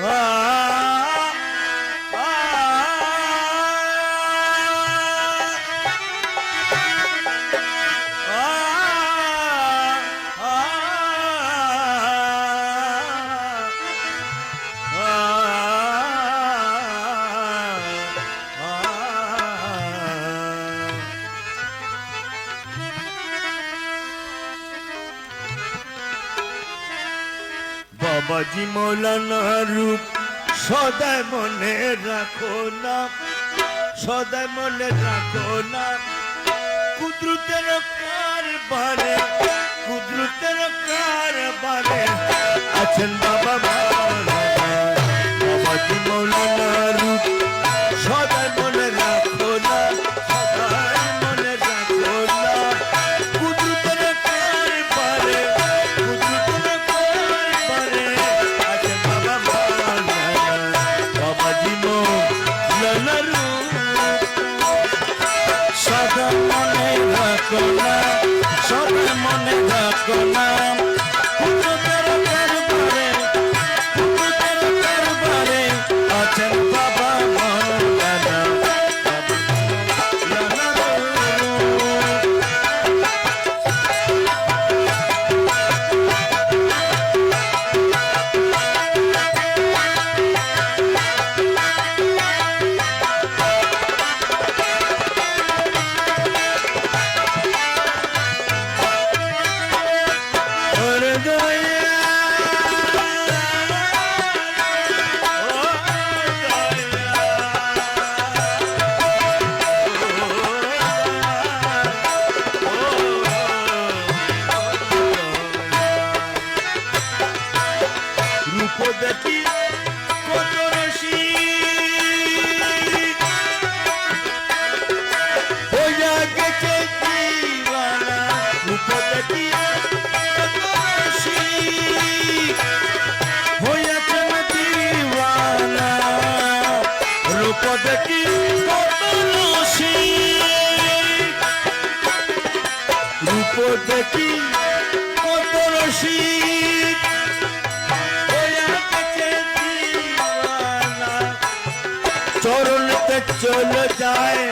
Ah. বাবাজি মৌলানা রূপ সদায় মনে রাখো না সদায় মনে রাখো না। কুদরতের কারবারে কুদরতের কারবারে আছেন দেখি কত রসিক চরণতে চলে যায়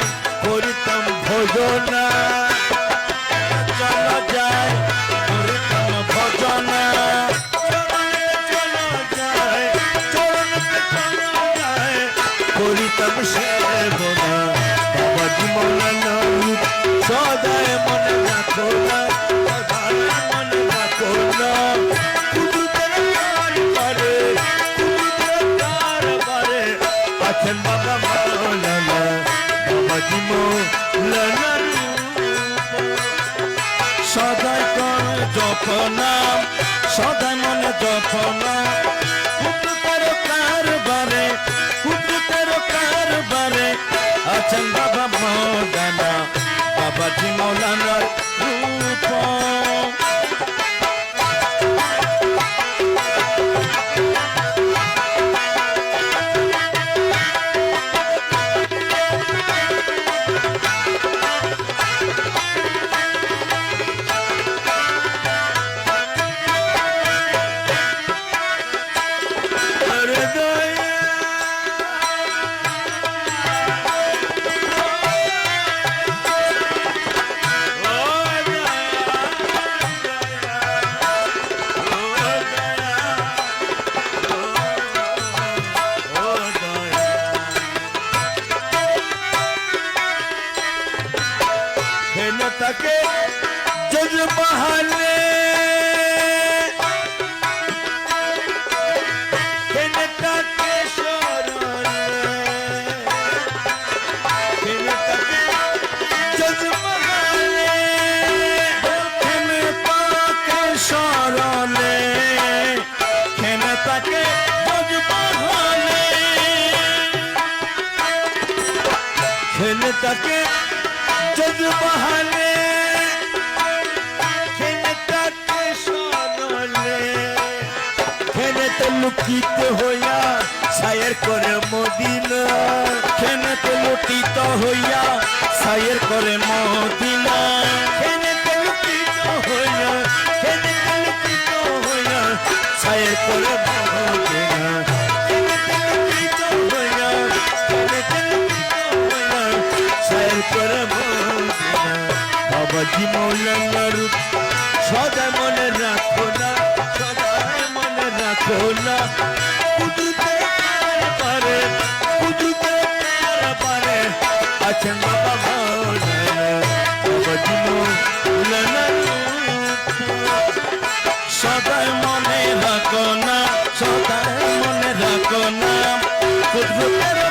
করিতাম ভজনা। মৌলানা সদাই কর জপনা, সদাই মনে জপনা। কুকুরের কারবারে কুকুরের কারবারে, আছেন বাবা মৌলানা বাবাজি মৌলানার রূপ হেন তাকে যজ মহালে হেন লুকিত হইয়া সায়ের করে মদিনা। খেনে তো লুটিত হইয়া সাইয়ের করে মদিনা। হেনে তো লুকিত হইয়া হেনে তো লুকিত হইয়া সায়ের করে মদিনা। মৌলানা রূপ সদা মনে রাখো না সদাই মনে রাখো না। কুদরতের পারে কুদরতের পারে আছেন বাবা মৌলানা বাবাজি মনে রাখো না সদাই মনে রাখো না। কুদরতের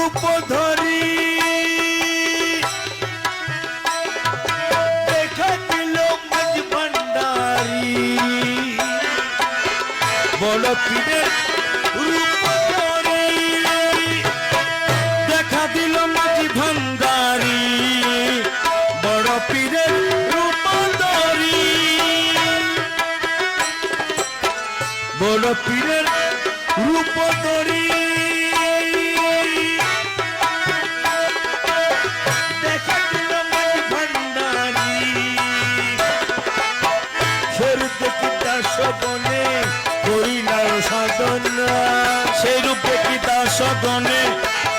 রূপ ধরি। দেখা দিল মাঝ ভান্ডারি। বড় পীরের রূপ ধরি। দেখা দিল মাঝি ভান্ডারি। বড় পীরের রূপ ধরি। বড় পীরের রূপ ধরি। সাধনা। সেই রূপে কি দাস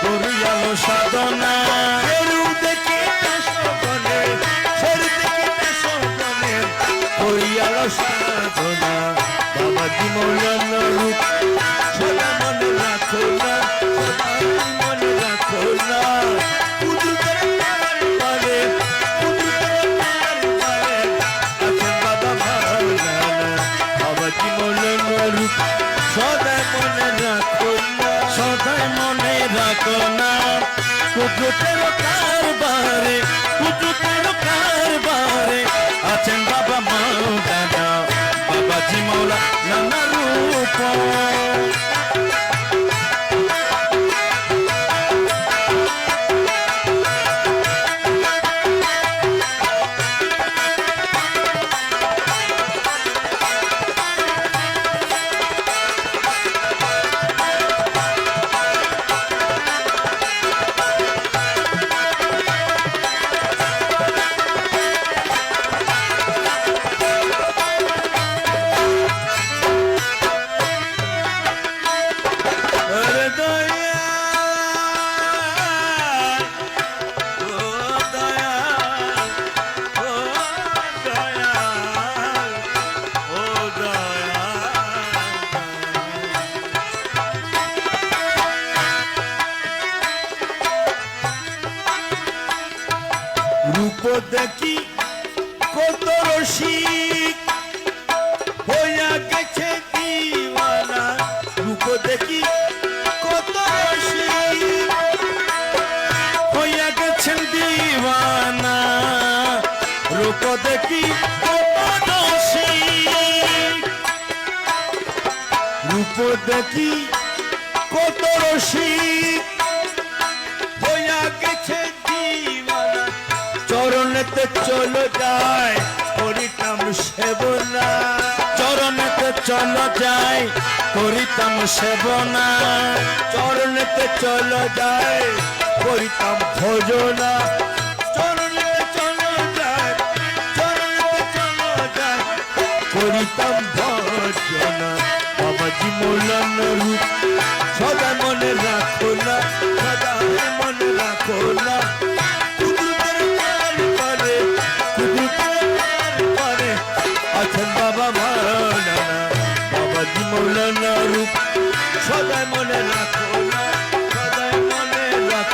করিয়াল সাধনা। করিলার সাধনা। বাবাজি মৌলানা কুদরতের কারবারে কুদরতের কারবারে আছেন বাবা মৌলানা বাবাজি মৌলা নানা রূপ। রূপ দেখি, কত রসিক। হইয়া গেছে দিওয়ানা রূপ দেখি, কত রসিক। হইয়া গেছেন দিওয়ানা, রূপ দেখি, কত দোষী রূপ দেখি, কত রসিক। চরণেতে চলো যায়, করিতাম সেবনা। চরণেতে চল যায়, করিতাম সেবনা। চরণেতে চলো যায়, করিতাম ভোজনা। চরণেতে চলো যায়, চরণেতে চলো যায়, করিতাম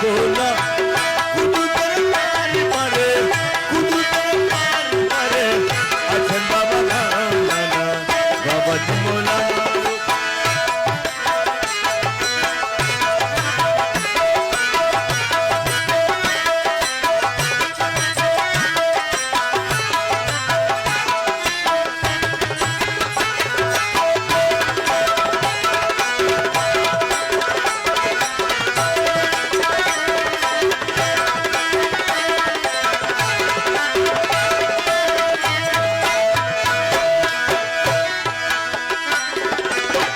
Cola.